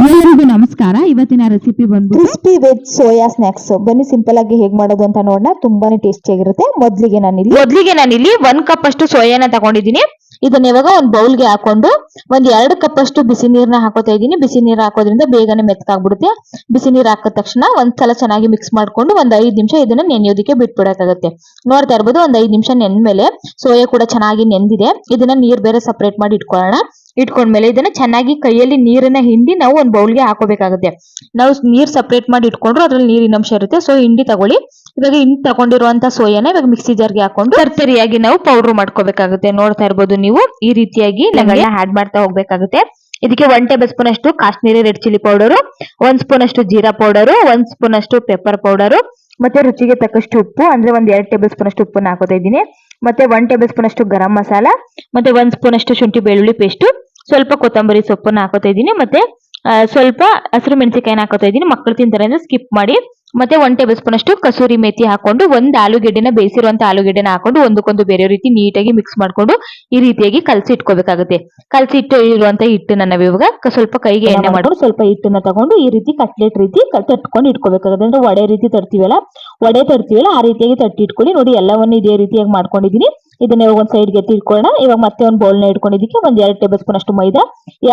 ಎಲ್ಲರಿಗೂ ನಮಸ್ಕಾರ. ಇವತ್ತಿನ ರೆಸಿಪಿ ಬಂದು ಕ್ರಿಸ್ಪಿ ವೆಜ್ ಸೋಯಾ ಸ್ನಾಕ್ಸ್ ಬನ್ನಿ ಸಿಂಪಲ್ ಆಗಿ ಹೇಗ್ ಮಾಡೋದು ಅಂತ ನೋಡೋಣ. ತುಂಬಾನೇ ಟೇಸ್ಟಿ ಆಗಿರುತ್ತೆ. ಮೊದ್ಲಿಗೆ ನಾನಿಲ್ಲಿ ಇಲ್ಲಿ ಮೊದ್ಲಿಗೆ ನಾನಿಲ್ಲಿ ಒಂದ್ ಕಪ್ ಅಷ್ಟು ಸೋಯಾನ ತಗೊಂಡಿದ್ದೀನಿ. ಇದನ್ನ ಇವಾಗ ಒಂದ್ ಬೌಲ್ಗೆ ಹಾಕೊಂಡು ಒಂದ್ ಎರಡು ಕಪ್ ಅಷ್ಟು ಬಿಸಿ ನೀರ್ನ ಹಾಕೋತಾ ಇದ್ದೀನಿ. ಬಿಸಿ ನೀರ್ ಹಾಕೋದ್ರಿಂದ ಬೇಗನೆ ಮೆತ್ತಗಾಗ್ಬಿಡುತ್ತೆ. ಬಿಸಿ ನೀರ್ ಹಾಕಿದ ತಕ್ಷಣ ಒಂದ್ಸಲ ಚೆನ್ನಾಗಿ ಮಿಕ್ಸ್ ಮಾಡ್ಕೊಂಡು ಒಂದ್ ಐದ್ ನಿಮಿಷ ಇದನ್ನ ನೆನೆಯೋದಕ್ಕೆ ಬಿಟ್ಬಿಡಕ್ಕಾಗತ್ತೆ. ನೋಡ್ತಾ ಇರ್ಬೋದು ಒಂದ್ ಐದ್ ನಿಮಿಷ ನೆಂದ್ಮೇಲೆ ಸೋಯಾ ಕೂಡ ಚೆನ್ನಾಗಿ ನೆಂದಿದೆ. ಇದನ್ನ ನೀರ್ ಬೇರೆ ಸಪರೇಟ್ ಮಾಡಿ ಇಟ್ಕೊಳ್ಳೋಣ. ಇಟ್ಕೊಂಡ್ಮೇಲೆ ಇದನ್ನ ಚೆನ್ನಾಗಿ ಕೈಯಲ್ಲಿ ನೀರನ್ನ ಹಿಂಡಿ ನಾವು ಒಂದ್ ಬೌಲ್ಗೆ ಹಾಕೋಬೇಕಾಗುತ್ತೆ. ನಾವು ನೀರ್ ಸಪ್ರೇಟ್ ಮಾಡಿ ಇಟ್ಕೊಂಡ್ರು ಅದ್ರಲ್ಲಿ ನೀರಿನ ಅಂಶ ಇರುತ್ತೆ. ಸೊ ಹಿಂಡಿ ತಗೊಳ್ಳಿ. ಇವಾಗ ಹಿಂಡಿ ತಗೊಂಡಿರುವಂತ ಸೋಯಾನ ಇವಾಗ ಮಿಕ್ಸಿ ಜಾರ್ಗೆ ಹಾಕೊಂಡು ತರ್ತರಿಯಾಗಿ ನಾವು ಪೌಡರ್ ಮಾಡ್ಕೋಬೇಕಾಗುತ್ತೆ. ನೋಡ್ತಾ ಇರ್ಬೋದು ನೀವು. ಈ ರೀತಿಯಾಗಿ ನಾವೆಲ್ಲ ಆಡ್ ಮಾಡ್ತಾ ಹೋಗ್ಬೇಕಾಗುತ್ತೆ. ಇದಕ್ಕೆ ಒನ್ ಟೇಬಲ್ ಸ್ಪೂನ್ ಅಷ್ಟು ಕಾಶ್ಮೀರಿ ರೆಡ್ ಚಿಲ್ಲಿ ಪೌಡರ್ ಒಂದ್ ಸ್ಪೂನ್ ಅಷ್ಟು ಜೀರಾ ಪೌಡರ್ ಒಂದ್ ಸ್ಪೂನ್ ಅಷ್ಟು ಪೆಪ್ಪರ್ ಪೌಡರ್ ಮತ್ತೆ ರುಚಿಗೆ ತಕ್ಕಷ್ಟು ಉಪ್ಪು ಅಂದ್ರೆ ಒಂದ್ ಎರಡ್ ಟೇಬಲ್ ಸ್ಪೂನ್ ಅಷ್ಟು ಉಪ್ಪನ್ನ ಹಾಕೋತಾ ಇದ್ದೀನಿ. ಮತ್ತೆ ಒನ್ ಟೇಬಲ್ ಸ್ಪೂನ್ ಅಷ್ಟು ಗರಂ ಮಸಾಲ, ಮತ್ತೆ ಒಂದ್ ಸ್ಪೂನ್ ಅಷ್ಟು ಶುಂಠಿ ಬೆಳ್ಳುಳ್ಳಿ ಪೇಸ್ಟ್ ಸ್ವಲ್ಪ ಕೊತ್ತಂಬರಿ ಸೊಪ್ಪನ್ನು ಹಾಕೋತಾ ಇದ್ದೀನಿ, ಮತ್ತೆ ಸ್ವಲ್ಪ ಹಸಿರು ಮೆಣಸಿನಕಾಯಿನ ಹಾಕೋತಾ ಇದ್ದೀನಿ. ಮಕ್ಕಳು ತಿಂತಾರೆ ಅಂದ್ರೆ ಸ್ಕಿಪ್ ಮಾಡಿ. ಮತ್ತೆ ಒನ್ ಟೇಬಲ್ ಸ್ಪೂನ್ ಅಷ್ಟು ಕಸೂರಿ ಮೇಥಿ ಹಾಕೊಂಡು ಒಂದ್ ಆಲೂಗೆಡ್ಡೆನ ಬೇಯಿಸಿರುವಂತ ಆಲೂಗೆಡ್ಡೆನ ಹಾಕೊಂಡು ಒಂದಕ್ಕೊಂದು ಬೇರೆ ರೀತಿ ನೀಟಾಗಿ ಮಿಕ್ಸ್ ಮಾಡ್ಕೊಂಡು ಈ ರೀತಿಯಾಗಿ ಕಲಸಿ ಇಟ್ಕೋಬೇಕಾಗುತ್ತೆ. ಕಲಸಿ ಇಟ್ಟು ಇರುವಂತ ಹಿಟ್ಟನ್ನ ನಾವು ಇವಾಗ ಸ್ವಲ್ಪ ಕೈಗೆ ಎಣ್ಣೆ ಮಾಡ್ಕೊಂಡು ಸ್ವಲ್ಪ ಹಿಟ್ಟನ್ನ ತಗೊಂಡು ಈ ರೀತಿ ಕಟ್ಲೆಟ್ ರೀತಿ ತಟ್ಕೊಂಡು ಇಟ್ಕೋಬೇಕಾಗುತ್ತೆ. ಅಂದ್ರೆ ವಡೆ ರೀತಿ ತರ್ತೀವಲ್ಲ? ವಡೆ ತರ್ತೀವಲ್ಲ? ಆ ರೀತಿಯಾಗಿ ತಟ್ಟಿ ಇಟ್ಕೊಳ್ಳಿ. ನೋಡಿ ಎಲ್ಲವನ್ನು ಇದೇ ರೀತಿಯಾಗಿ ಮಾಡ್ಕೊಂಡಿದೀನಿ ಇದನ್ನ ಇವಾಗ ಒಂದ್ ಸೈಡ್ಗೆ ತಿಳ್ಕೊಳ್ಳೋಣ. ಇವಾಗ ಮತ್ತೆ ಒಂದು ಬೌಲ್ನ ಇಟ್ಕೊಂಡಿದ್ದಕ್ಕೆ ಒಂದ್ ಎರಡು ಟೇಬಲ್ ಸ್ಪೂನ್ ಅಷ್ಟು ಮೈದಾ,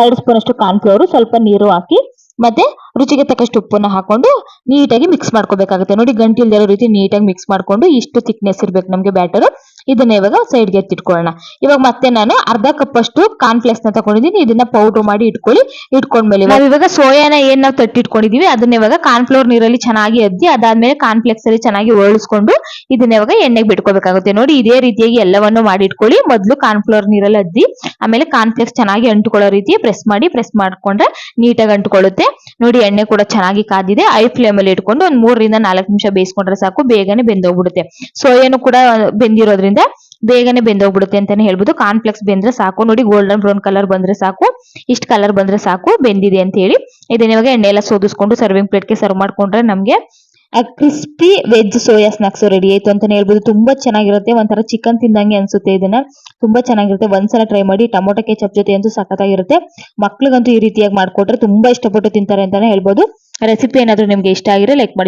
ಎರಡು ಸ್ಪೂನ್ ಅಷ್ಟು ಕಾರ್ನ್ಫ್ಲವರ್ ಸ್ವಲ್ಪ ನೀರು ಹಾಕಿ, ಮತ್ತೆ ರುಚಿಗೆ ತಕ್ಕಷ್ಟು ಉಪ್ಪನ್ನ ಹಾಕೊಂಡು ನೀಟಾಗಿ ಮಿಕ್ಸ್ ಮಾಡ್ಕೋಬೇಕಾಗುತ್ತೆ. ನೋಡಿ ಗಂಟಿಲ್ದಿರೋ ರೀತಿ ನೀಟಾಗಿ ಮಿಕ್ಸ್ ಮಾಡ್ಕೊಂಡು ಇಷ್ಟು ಥಿಕ್ನೆಸ್ ಇರ್ಬೇಕು ನಮ್ಗೆ ಬ್ಯಾಟರ್ ಇದನ್ನ ಇವಾಗ ಸೈಡ್ಗೆ ಎತ್ತಿಟ್ಕೊಳ್ಳೋಣ. ಇವಾಗ ಮತ್ತೆ ನಾನು ಅರ್ಧ ಕಪ್ ಅಷ್ಟು ಕಾರ್ನ್ಫ್ಲೆಕ್ಸ್ನ ತಗೊಂಡಿದ್ದೀನಿ. ಇದನ್ನ ಪೌಡರ್ ಮಾಡಿ ಇಟ್ಕೊಳ್ಳಿ. ಇಟ್ಕೊಂಡ್ಮೇಲೆ ನಾವು ಇವಾಗ ಸೋಯಾನ ಏನ್ ನಾವು ತಟ್ಟಿಟ್ಕೊಂಡಿದೀವಿ, ಅದನ್ನ ಇವಾಗ ಕಾರ್ನ್ಫ್ಲವರ್ ನೀರಲ್ಲಿ ಚೆನ್ನಾಗಿ ಅದ್ದಿ ಅದಾದ್ಮೇಲೆ ಕಾರ್ನ್ಫ್ಲೆಕ್ಸ್ ಅಲ್ಲಿ ಚೆನ್ನಾಗಿ ಒಳಸ್ಕೊಂಡು ಇದನ್ನ ಇವಾಗ ಎಣ್ಣೆಗೆ ಬಿಟ್ಕೋಬೇಕಾಗುತ್ತೆ. ನೋಡಿ, ಇದೇ ರೀತಿಯಾಗಿ ಎಲ್ಲವನ್ನು ಮಾಡಿ ಇಟ್ಕೊಳ್ಳಿ. ಮೊದಲು ಕಾರ್ನ್ಫ್ಲವರ್ ನೀರಲ್ಲಿ ಅದ್ದಿ ಆಮೇಲೆ ಕಾರ್ನ್ಫ್ಲೆಕ್ಸ್ ಚೆನ್ನಾಗಿ ಅಂಟ್ಕೊಳ್ಳೋ ರೀತಿ ಪ್ರೆಸ್ ಮಾಡಿ ಪ್ರೆಸ್ ಮಾಡ್ಕೊಂಡ್ರೆ ನೀಟಾಗಿ ಅಂಟ್ಕೊಳ್ಳುತ್ತೆ. ನೋಡಿ, ಎಣ್ಣೆ ಕೂಡ ಚೆನ್ನಾಗಿ ಕಾದಿದೆ. ಐ ಫ್ಲೇಮ್ ಅಲ್ಲಿ ಇಟ್ಕೊಂಡು ಒಂದ್ ಮೂರರಿಂದ ನಾಲ್ಕು ನಿಮಿಷ ಬೇಯಿಸ್ಕೊಂಡ್ರೆ ಸಾಕು, ಬೇಗನೆ ಬೆಂದೋಗ್ಬಿಡುತ್ತೆ. ಸೋಯಾನು ಕೂಡ ಬೆಂದಿರೋದ್ರಿಂದ ಬೇಗನೆ ಬೆಂದೋಗ್ಬಿಡುತ್ತೆ ಅಂತಾನೆ ಹೇಳ್ಬೋದು. ಕಾರ್ನ್ಫ್ಲೆಕ್ಸ್ ಬೆಂದ್ರೆ ಸಾಕು. ನೋಡಿ ಗೋಲ್ಡನ್ ಬ್ರೌನ್ ಕಲರ್ ಬಂದ್ರೆ ಸಾಕು. ಇಷ್ಟು ಕಲರ್ ಬಂದ್ರೆ ಸಾಕು. ಬೆಂದಿದೆ ಅಂತ ಹೇಳಿ. ಇದನ್ನ ಇವಾಗ ಎಣ್ಣೆ ಎಲ್ಲ ಸೋದಿಸ್ಕೊಂಡು ಸರ್ವಿಂಗ್ ಪ್ಲೇಟ್ಗೆ ಸರ್ವ್ ಮಾಡ್ಕೊಂಡ್ರೆ ನಮ್ಗೆ crispy veg soya snacks ready ಆಯ್ತು ಅಂತಾನೆ ಹೇಳ್ಬೋದು. ತುಂಬಾ ಚೆನ್ನಾಗಿರುತ್ತೆ. ಒಂಥರ ಚಿಕನ್ ತಿಂದಂಗೆ ಅನ್ಸುತ್ತೆ ಇದನ್ನ. ತುಂಬಾ ಚೆನ್ನಾಗಿರುತ್ತೆ. ಒಂದ್ಸಲ ಟ್ರೈ ಮಾಡಿ ಟೊಮೊಟೊ ಕೆಚಪ್ ಜೊತೆ ಅಂತೂ ಸಖತ್ತಾಗಿರುತ್ತೆ. ಮಕ್ಳಿಗಂತೂ ಈ ರೀತಿಯಾಗಿ ಮಾಡ್ಕೊಟ್ರೆ ತುಂಬಾ ಇಷ್ಟಪಟ್ಟು ತಿಂತಾರೆ ಅಂತಾನೆ ಹೇಳ್ಬೋದು. ರೆಸಿಪಿ ಏನಾದ್ರೂ ನಿಮ್ಗೆ ಇಷ್ಟ ಆಗಿರೋ ಲೈಕ್ ಮಾಡಿ.